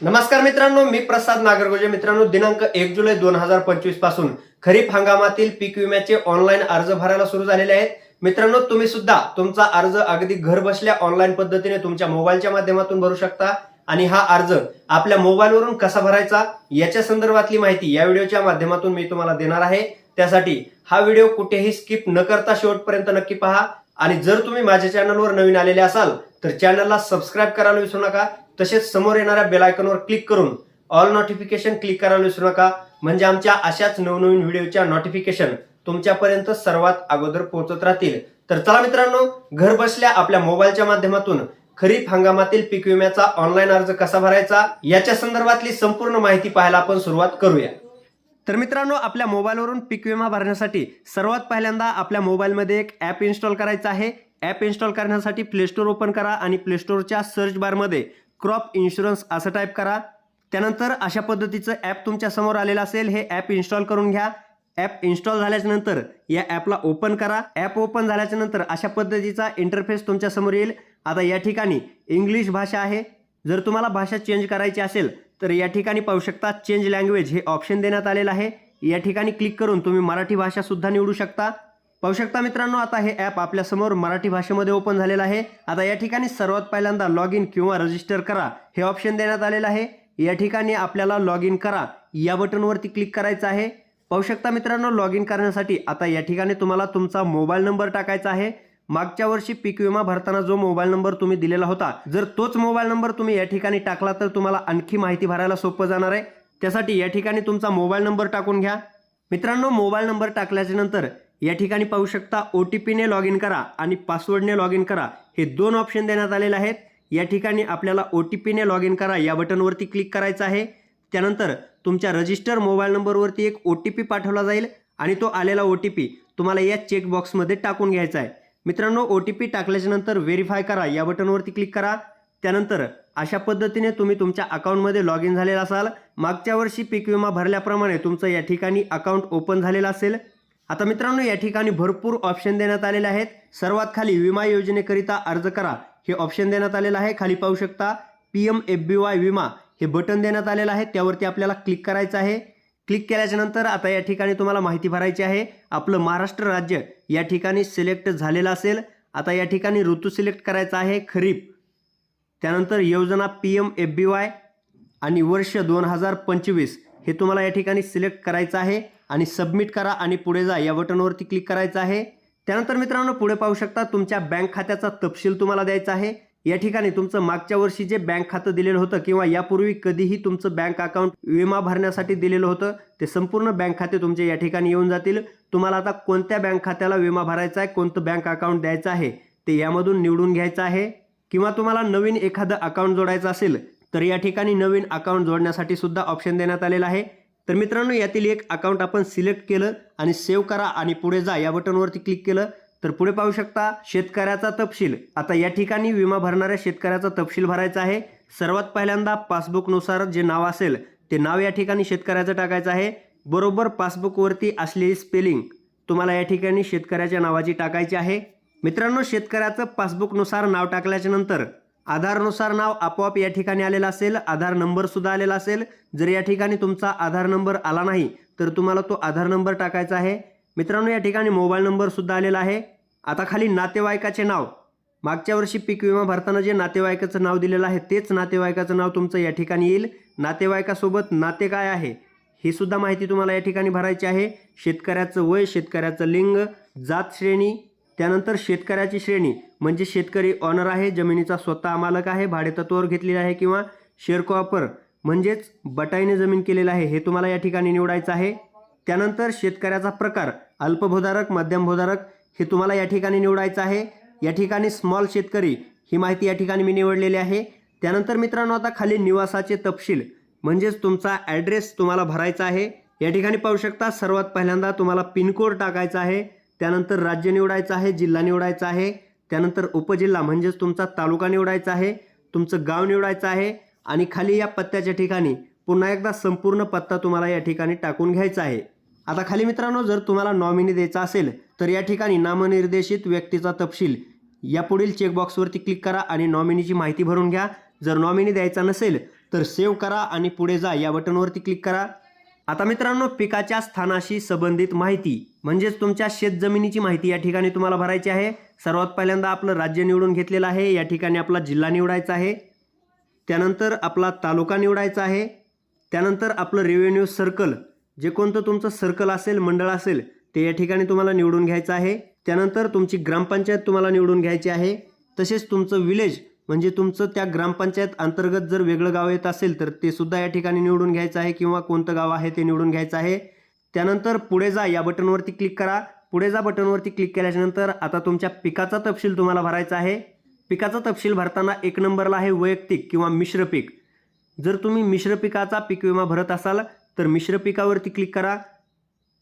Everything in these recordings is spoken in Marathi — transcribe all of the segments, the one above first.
नमस्कार मित्रांनो मी प्रसाद नागरगोजे. मित्रांनो दिनांक एक जुलै दोन हजार पंचवीसपासून खरीप हंगामातील पीक विम्याचे ऑनलाईन अर्ज भरायला सुरू झालेले आहेत. मित्रांनो तुम्ही सुद्धा तुमचा अर्ज अगदी घर बसल्या ऑनलाईन पद्धतीने तुमच्या मोबाईलच्या माध्यमातून भरू शकता. आणि हा अर्ज आपल्या मोबाईलवरून कसा भरायचा याच्या संदर्भातली माहिती या व्हिडिओच्या माध्यमातून मी तुम्हाला देणार आहे. त्यासाठी हा व्हिडिओ कुठेही स्किप न करता शेवटपर्यंत नक्की पहा. आणि जर तुम्ही माझ्या चॅनलवर नवीन आलेले असाल तर चॅनलला सबस्क्राईब करायला विसरू नका. तसेच समोर येणाऱ्या बेलायकनवर क्लिक करून ऑल नोटिफिकेशन क्लिक करायला विसरू नका. म्हणजे आमच्या अशाच नवनवीन व्हिडिओच्या नोटिफिकेशन तुमच्यापर्यंत सर्वात अगोदर पोहोचत राहतील. तर चला मित्रांनो घर बसल्या आपल्या मोबाईलच्या माध्यमातून खरीप हंगामातील पीक विम्याचा ऑनलाईन अर्ज कसा भरायचा याच्या संदर्भातली संपूर्ण माहिती पाहायला आपण सुरुवात करूया. तर मित्रांनो आपल्या मोबाईलवरून पीक विमा भरण्यासाठी सर्वात पहिल्यांदा आपल्या मोबाईलमध्ये एक ॲप इन्स्टॉल करायचं आहे. ॲप इन्स्टॉल करण्यासाठी प्ले स्टोअर ओपन करा आणि प्ले स्टोअरच्या सर्च बारमध्ये क्रॉप इन्शुरन्स असं टाईप करा. त्यानंतर अशा पद्धतीचं ॲप तुमच्यासमोर आलेलं असेल हे ॲप इन्स्टॉल करून घ्या. ॲप इन्स्टॉल झाल्याच्यानंतर या ॲपला ओपन करा. ॲप ओपन झाल्याच्यानंतर अशा पद्धतीचा इंटरफेस तुमच्यासमोर येईल. आता या ठिकाणी इंग्लिश भाषा आहे. जर तुम्हाला भाषा चेंज करायची असेल तर या ठिकाणी पाहू शकता चेंज लँग्वेज हे ऑप्शन देण्यात आलेलं आहे. या ठिकाणी क्लिक करून तुम्ही मराठी भाषासुद्धा निवडू शकता. पाहू शकता मित्रांनो आता हे ॲप आपल्यासमोर मराठी भाषेमध्ये ओपन झालेलं आहे. आता या ठिकाणी सर्वात पहिल्यांदा लॉग इन किंवा रजिस्टर करा हे ऑप्शन देण्यात आलेलं आहे. या ठिकाणी आपल्याला लॉग इन करा या बटनवरती क्लिक करायचं आहे. पाहू शकता मित्रांनो लॉग इन करण्यासाठी आता या ठिकाणी तुम्हाला तुमचा मोबाईल नंबर टाकायचा आहे. मागच्या वर्षी पीक विमा भरताना जो मोबाईल नंबर तुम्ही दिलेला होता जर तोच मोबाईल नंबर तुम्ही या ठिकाणी टाकला तर तुम्हाला आणखी माहिती भरायला सोपं जाणार आहे. त्यासाठी या ठिकाणी तुमचा मोबाईल नंबर टाकून घ्या. मित्रांनो मोबाईल नंबर टाकल्याच्या नंतर या ठिकाणी पाहू शकता ओ टी पीने लॉग इन करा आणि पासवर्डने लॉग इन करा. हे दोन ऑप्शन देण्यात आलेले आहेत. या ठिकाणी आपल्याला ओ टी पीने लॉग इन करा या बटनवरती क्लिक करायचं आहे. त्यानंतर तुमच्या रजिस्टर मोबाईल नंबरवरती एक ओ टी पी पाठवला जाईल आणि तो आलेला ओ टी पी तुम्हाला या चेकबॉक्समध्ये टाकून घ्यायचा आहे. मित्रांनो ओ टी पी टाकल्याच्या नंतर व्हेरीफाय करा या बटनवरती क्लिक करा. त्यानंतर अशा पद्धतीने तुम्ही तुमच्या अकाउंटमध्ये लॉग इन झालेला असाल. मागच्या वर्षी पीक विमा भरल्याप्रमाणे तुमचं या ठिकाणी अकाउंट ओपन झालेलं असेल. आता मित्रांनो या ठिकाणी भरपूर ऑप्शन देण्यात आलेले आहेत. सर्वात खाली विमा योजनेकरिता अर्ज करा. हे ऑप्शन देण्यात आलेलं आहे. खाली पाहू शकता P M F B Y विमा हे बटन देण्यात आलेलं आहे. त्यावरती आपल्याला क्लिक करायचं आहे. क्लिक केल्याच्यानंतर आता या ठिकाणी तुम्हाला माहिती भरायची आहे. आपलं महाराष्ट्र राज्य या ठिकाणी सिलेक्ट झालेलं असेल. आता या ठिकाणी ऋतू सिलेक्ट करायचा आहे. खरीप. त्यानंतर योजना P M F B Y आणि वर्ष दोन हजार पंचवीस. हे तुम्हाला या ठिकाणी सिलेक्ट करायचं आहे आणि सबमिट करा आणि पुढे जा या बटनवरती क्लिक करायचं आहे. त्यानंतर मित्रांनो पुढे पाहू शकता तुमच्या बँक खात्याचा तपशील तुम्हाला द्यायचा आहे. या ठिकाणी तुमचं मागच्या वर्षी जे बँक खातं दिलेलं होतं किंवा यापूर्वी कधीही तुमचं बँक अकाउंट विमा भरण्यासाठी दिलेलं होतं ते संपूर्ण बँक खाते तुमचे या ठिकाणी येऊन जातील. तुम्हाला आता कोणत्या बँक खात्याला विमा भरायचा आहे कोणतं बँक अकाउंट द्यायचं आहे ते यामधून निवडून घ्यायचं आहे. किंवा तुम्हाला नवीन एखादं अकाउंट जोडायचं असेल तर या ठिकाणी नवीन अकाउंट जोडण्यासाठी सुद्धा ऑप्शन देण्यात आलेलं आहे. तर मित्रांनो यातील एक अकाउंट आपण सिलेक्ट केलं आणि सेव्ह करा आणि पुढे जा या बटनवरती क्लिक केलं तर पुढे पाहू शकता शेतकऱ्याचा तपशील. आता या ठिकाणी विमा भरणाऱ्या शेतकऱ्याचा तपशील भरायचा आहे. सर्वात पहिल्यांदा पासबुकनुसार जे नाव असेल ते नाव या ठिकाणी शेतकऱ्याचं टाकायचं आहे. बरोबर पासबुकवरती असलेली स्पेलिंग तुम्हाला या ठिकाणी शेतकऱ्याच्या नावाची टाकायची आहे. मित्रांनो शेतकऱ्याचं पासबुकनुसार नाव टाकल्याच्या नंतर आधारनुसार नाव आपोआप या ठिकाणी आलेलं असेल आधार नंबरसुद्धा आलेला असेल. जर या ठिकाणी तुमचा आधार नंबर आला नाही तर तुम्हाला तो आधार नंबर टाकायचा आहे. मित्रांनो या ठिकाणी मोबाईल नंबरसुद्धा आलेला आहे. आता खाली नातेवाईकाचे नाव. मागच्या वर्षी पीक विमा भरताना जे नातेवाईकाचं नाव दिलेलं आहे तेच नातेवाईकाचं नाव तुमचं या ठिकाणी येईल. नातेवाईकासोबत नाते काय आहे ही सुद्धा माहिती तुम्हाला या ठिकाणी भरायची आहे. शेतकऱ्याचं वय शेतकऱ्याचं लिंग जात श्रेणी त्यानंतर शेतकऱ्याची श्रेणी. म्हणजे शेतकरी ऑनर आहे जमिनीचा स्वतः मालक आहे भाडेतत्वावर घेतलेला आहे किंवा शेअर कॉपर म्हणजेच बटाईने जमीन केलेलं आहे हे तुम्हाला या ठिकाणी निवडायचं आहे. त्यानंतर शेतकऱ्याचा प्रकार अल्पभूधारक मध्यमभूधारक हे तुम्हाला या ठिकाणी निवडायचं आहे. या ठिकाणी स्मॉल शेतकरी ही माहिती या ठिकाणी मी निवडलेली आहे. त्यानंतर मित्रांनो आता खाली निवासाचे तपशील म्हणजेच तुमचा ॲड्रेस तुम्हाला भरायचा आहे. या ठिकाणी पाहू शकता सर्वात पहिल्यांदा तुम्हाला पिनकोड टाकायचा आहे. त्यानंतर राज्य निवडायचं आहे जिल्हा निवडायचा आहे. त्यानंतर उपजिल्हा म्हणजेच तुमचा तालुका निवडायचा आहे तुमचं गाव निवडायचं आहे आणि खाली या पत्त्याच्या ठिकाणी पुन्हा एकदा संपूर्ण पत्ता तुम्हाला या ठिकाणी टाकून घ्यायचा आहे. आता खाली मित्रांनो जर तुम्हाला नॉमिनी द्यायचा असेल तर या ठिकाणी नामनिर्देशित व्यक्तीचा तपशील या पुढील चेकबॉक्सवरती क्लिक करा आणि नॉमिनीची माहिती भरून घ्या. जर नॉमिनी द्यायचा नसेल तर सेव्ह करा आणि पुढे जा या बटनवरती क्लिक करा. आता मित्रांनो पिकाच्या स्थानाशी संबंधित माहिती. म्हणजेच तुमच्या शेतजमिनीची माहिती या ठिकाणी तुम्हाला भरायची आहे. सर्वात पहिल्यांदा आपलं राज्य निवडून घेतलेलं आहे. या ठिकाणी आपला जिल्हा निवडायचा आहे. त्यानंतर आपला तालुका निवडायचा आहे. त्यानंतर आपलं रेव्हेन्यू सर्कल जे कोणतं तुमचं सर्कल असेल मंडळ असेल ते या ठिकाणी तुम्हाला निवडून घ्यायचं आहे. त्यानंतर तुमची ग्रामपंचायत तुम्हाला निवडून घ्यायची आहे. तसेच तुमचं विलेज म्हणजे तुमचं त्या ग्रामपंचायत अंतर्गत जर वेगळं गाव येत असेल तर ते सुद्धा या ठिकाणी निवडून घ्यायचं आहे किंवा कोणतं गाव आहे ते निवडून घ्यायचं आहे. त्यानंतर पुढे जा या बटनवरती क्लिक करा. पुढे जा बटनवरती क्लिक केल्याच्यानंतर आता तुमच्या पिकाचा तपशील तुम्हाला भरायचा आहे. पिकाचा तपशील भरताना एक नंबरला आहे वैयक्तिक किंवा मिश्र पीक. जर तुम्ही मिश्र पिकाचा पीक विमा भरत असाल तर मिश्र पिकावरती क्लिक करा.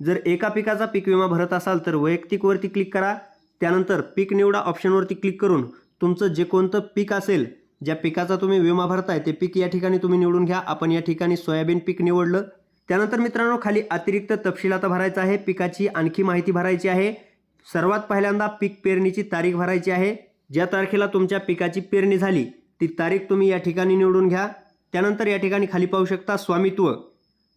जर एका पिकाचा पीक विमा भरत असाल तर वैयक्तिकवरती क्लिक करा. त्यानंतर पीक निवडा ऑप्शनवरती क्लिक करून तुमचं जे कोणतं पीक असेल ज्या पिकाचा तुम्ही विमा भरताय ते पीक या ठिकाणी तुम्ही निवडून घ्या. आपण या ठिकाणी सोयाबीन पीक निवडलं. त्यानंतर मित्रांनो खाली अतिरिक्त तपशील आता भरायचा आहे. पिकाची आणखी माहिती भरायची आहे. सर्वात पहिल्यांदा पीक पेरणीची तारीख भरायची आहे. ज्या तारखेला तुमच्या पिकाची पेरणी झाली ती तारीख तुम्ही या ठिकाणी निवडून घ्या. त्यानंतर या ठिकाणी खाली पाहू शकता स्वामित्व.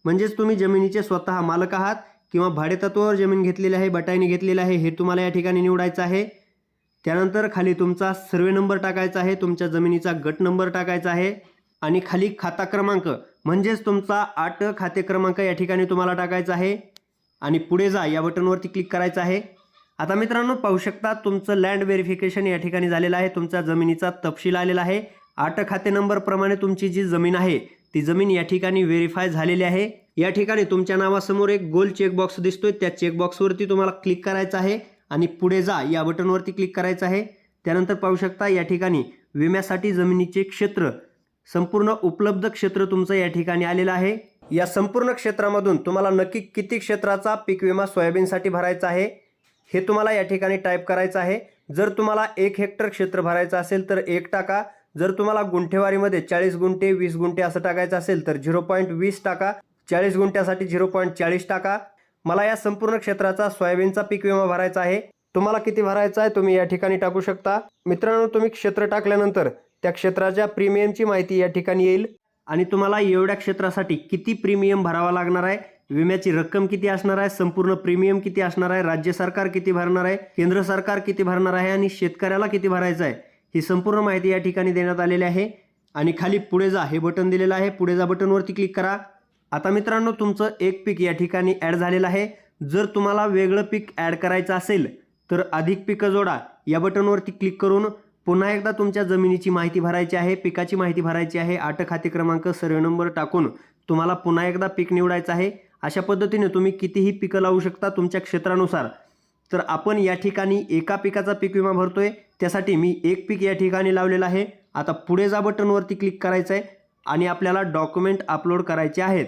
म्हणजेच तुम्ही जमिनीचे स्वतः मालक आहात किंवा भाडेतत्वावर जमीन घेतलेली आहे बटाईने घेतलेली आहे हे तुम्हाला या ठिकाणी निवडायचं आहे. त्यानंतर खाली तुमचा सर्वे नंबर टाकायचा आहे तुमच्या जमिनीचा गट नंबर टाकायचा आहे आणि खाली खाता क्रमांक म्हणजेच तुमचा आठ खाते क्रमांक या ठिकाणी तुम्हाला टाकायचा आहे. आणि पुढे जा या बटनवरती क्लिक करायचं आहे. आता मित्रांनो पाहू शकता तुमचं लँड व्हेरिफिकेशन या ठिकाणी झालेलं आहे. तुमच्या जमिनीचा तपशील आलेला आहे. आठ खाते नंबरप्रमाणे तुमची जी जमीन आहे ती जमीन या ठिकाणी व्हेरीफाय झालेली आहे. या ठिकाणी तुमच्या नावासमोर एक गोल चेकबॉक्स दिसतोय. त्या चेकबॉक्सवरती तुम्हाला क्लिक करायचं आहे. आणि पुढे जा या बटनवरती क्लिक करायचं आहे. त्यानंतर पाहू शकता या ठिकाणी विम्यासाठी जमिनीचे क्षेत्र संपूर्ण उपलब्ध क्षेत्र तुमचं या ठिकाणी आलेलं आहे. या संपूर्ण क्षेत्रामधून तुम्हाला नक्की किती क्षेत्राचा पीक विमा सोयाबीनसाठी भरायचा आहे हे तुम्हाला या ठिकाणी टाईप करायचं आहे. जर तुम्हाला एक हेक्टर क्षेत्र भरायचं असेल तर एक टाका. जर तुम्हाला गुंठेवारीमध्ये चाळीस गुंठे वीस गुंठे असं टाकायचं असेल तर झिरो पॉईंट वीस टाका. चाळीस गुंठ्यासाठी झिरो पॉईंट चाळीस टाका. मला या संपूर्ण क्षेत्राचा सोयाबीनचा पीक विमा भरायचा आहे. तुम्हाला किती भरायचा आहे तुम्ही या ठिकाणी टाकू शकता. मित्रांनो तुम्ही क्षेत्र टाकल्यानंतर त्या क्षेत्राच्या प्रीमियमची माहिती या ठिकाणी येईल. आणि तुम्हाला एवढ्या क्षेत्रासाठी किती प्रीमियम भरावा लागणार आहे? विम्याची रक्कम किती असणार आहे? संपूर्ण प्रीमियम किती असणार आहे? राज्य सरकार किती भरणार आहे? केंद्र सरकार किती भरणार आहे? आणि शेतकऱ्याला किती भरायचं आहे? ही संपूर्ण माहिती या ठिकाणी देण्यात आलेली आहे. आणि खाली पुढे जा हे बटन दिलेलं आहे. पुढे जा बटनवरती क्लिक करा. आता मित्रांनो तुमचं एक पीक या ठिकाणी ॲड झालेलं आहे. जर तुम्हाला वेगळं पीक ॲड करायचं असेल तर अधिक पिकं जोडा. या बटनवरती क्लिक करून पुन्हा एकदा तुमच्या जमिनीची माहिती भरायची आहे पिकाची माहिती भरायची आहे आठ खाते क्रमांक सर्व नंबर टाकून तुम्हाला पुन्हा एकदा पीक निवडायचं आहे. अशा पद्धतीने तुम्ही कितीही पिकं लावू शकता तुमच्या क्षेत्रानुसार. तर आपण या ठिकाणी एका पिकाचा पीक विमा भरतोय त्यासाठी मी एक पीक या ठिकाणी लावलेलं आहे. आता पुढे जा बटनवरती क्लिक करायचं आहे आणि आपल्याला डॉक्युमेंट अपलोड करायचे आहेत.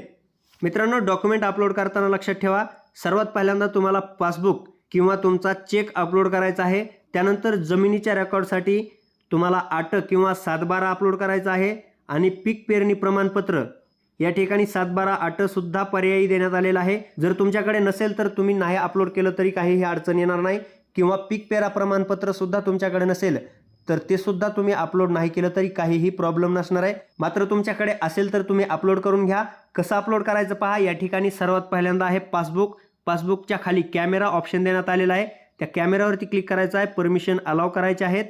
मित्रांनो डॉक्युमेंट अपलोड करताना लक्षात ठेवा. सर्वात पहिल्यांदा तुम्हाला पासबुक किंवा तुमचा चेक अपलोड करायचा आहे. त्यानंतर जमिनीच्या रेकॉर्डसाठी तुम्हाला आठ किंवा सातबारा अपलोड करायचा आहे आणि पीक पेरणी प्रमाणपत्र. या ठिकाणी सातबारा आटसुद्धा पर्यायी देण्यात आलेला आहे. जर तुमच्याकडे नसेल तर तुम्ही नाही अपलोड केलं तरी काहीही अडचण येणार नाही किंवा पीक पेरा प्रमाणपत्रसुद्धा तुमच्याकडे नसेल तर ते सुद्धा तुम्ही अपलोड नाही केलं तरी काहीही प्रॉब्लेम नसणार आहे. मात्र तुमच्याकडे असेल तर तुम्ही अपलोड करून घ्या. कसं अपलोड करायचं पहा. या ठिकाणी सर्वात पहिल्यांदा आहे पासबुक. पासबुकच्या खाली कॅमेरा ऑप्शन देण्यात आलेला आहे. त्या कॅमेरावरती क्लिक करायचं आहे. परमिशन अलाव करायचे आहेत.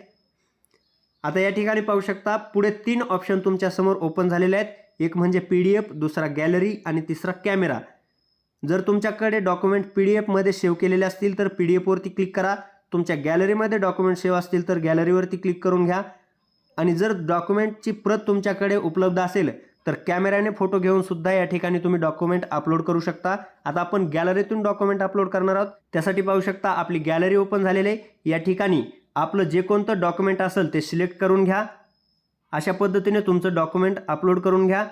आता या ठिकाणी पाहू शकता पुढे तीन ऑप्शन तुमच्यासमोर ओपन झालेले आहेत. एक म्हणजे पी डी एफ दुसरा गॅलरी आणि तिसरा कॅमेरा जर तुमच्याकडे डॉक्युमेंट पी डी एफमध्ये सेव्ह केलेले असतील तर पी डी एफवरती क्लिक करा. तुमच्या गॅलरीमध्ये डॉक्युमेंट सेव्ह असतील तर गॅलरीवरती क्लिक करून घ्या. आणि जर डॉक्युमेंटची प्रत तुमच्याकडे उपलब्ध असेल तर कॅमेऱ्याने फोटो घेऊन सुद्धा या ठिकाणी तुम्ही डॉक्युमेंट अपलोड करू शकता. आता आपण गॅलरीतून डॉक्युमेंट अपलोड करणार आहोत. त्यासाठी पाहू शकता आपली गॅलरी ओपन झालेली आहे. या ठिकाणी आपलं जे कोणतं डॉक्युमेंट असेल ते सिलेक्ट करून घ्या. अशा पद्धतीने तुमचं डॉक्युमेंट अपलोड करून घ्या.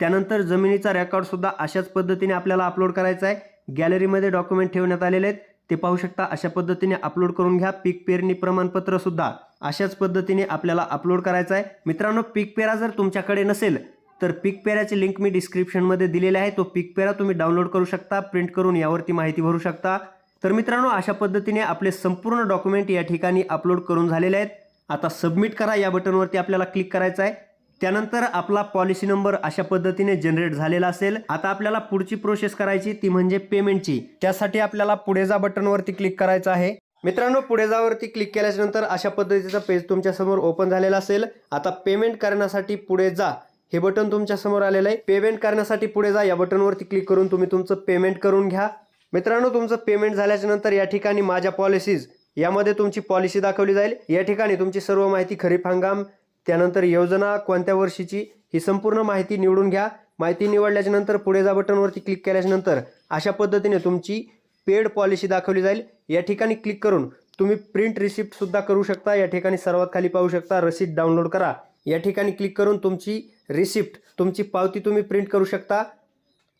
त्यानंतर जमिनीचा रेकॉर्डसुद्धा अशाच पद्धतीने आपल्याला अपलोड करायचा आहे. गॅलरीमध्ये डॉक्युमेंट ठेवण्यात आलेले आहेत. ते पाहू शकता अशा पद्धतीने अपलोड करून घ्या. पीक पेरणी प्रमाणपत्र सुद्धा अशाच पद्धतीने आपल्याला अपलोड करायचं आहे. मित्रांनो पीक पेरा जर तुमच्याकडे नसेल तर पिक पेराची लिंक मी डिस्क्रिप्शनमध्ये दिलेली आहे. तो पिक पेरा तुम्ही डाउनलोड करू शकता प्रिंट करून यावरती माहिती भरू शकता. तर मित्रांनो अशा पद्धतीने आपले संपूर्ण डॉक्युमेंट या ठिकाणी अपलोड करून झालेले आहेत. आता सबमिट करा या बटनवरती आपल्याला क्लिक करायचं आहे. त्यानंतर आपला पॉलिसी नंबर अशा पद्धतीने जनरेट झालेला असेल. आता आपल्याला पुढची प्रोसेस करायची ती म्हणजे पेमेंटची त्यासाठी आपल्याला पुढे जा बटनवरती क्लिक करायचं आहे. मित्रांनो पुढे जावरती क्लिक केल्याच्यानंतर अशा पद्धतीचा पेज तुमच्यासमोर ओपन झालेला असेल. आता पेमेंट करण्यासाठी पुढे जा. हे बटन तुमच्यासमोर आलेलं आहे. पेमेंट करण्यासाठी पुढे जा. या बटनवरती क्लिक करून तुम्ही तुमचं पेमेंट करून घ्या. मित्रांनो तुमचं पेमेंट झाल्याच्यानंतर या ठिकाणी माझ्या पॉलिसीज यामध्ये तुमची पॉलिसी दाखवली जाईल. या ठिकाणी तुमची सर्व माहिती खरीप हंगाम त्यानंतर योजना कोणत्या वर्षीची ही संपूर्ण माहिती निवडून घ्या. माहिती निवडल्याच्या नंतर पुढे जा बटनवरती क्लिक केल्याच्यानंतर अशा पद्धतीने तुमची पेड पॉलिसी दाखवली जाईल. या ठिकाणी क्लिक करून तुम्ही प्रिंट रिसिप्टसुद्धा करू शकता. या ठिकाणी सर्वात खाली पाहू शकता रसीद डाउनलोड करा. या ठिकाणी क्लिक करून तुमची रिसिप्ट तुमची पावती तुम्ही प्रिंट करू शकता.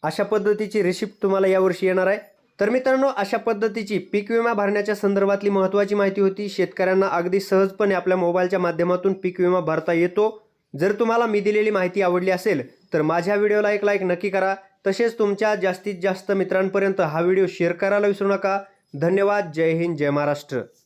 अशा पद्धतीची रिसिप्ट तुम्हाला यावर्षी येणार आहे. तर मित्रांनो अशा पद्धतीची पीक विमा भरण्याच्या संदर्भातली महत्त्वाची माहिती होती. शेतकऱ्यांना अगदी सहजपणे आपल्या मोबाईलच्या माध्यमातून पीक विमा भरता येतो. जर तुम्हाला मी दिलेली माहिती आवडली असेल तर माझ्या व्हिडिओला एक लाईक नक्की करा. तसेच तुमच्या जास्तीत जास्त मित्रांपर्यंत हा व्हिडिओ शेअर करायला विसरू नका. धन्यवाद. जय हिंद जय महाराष्ट्र.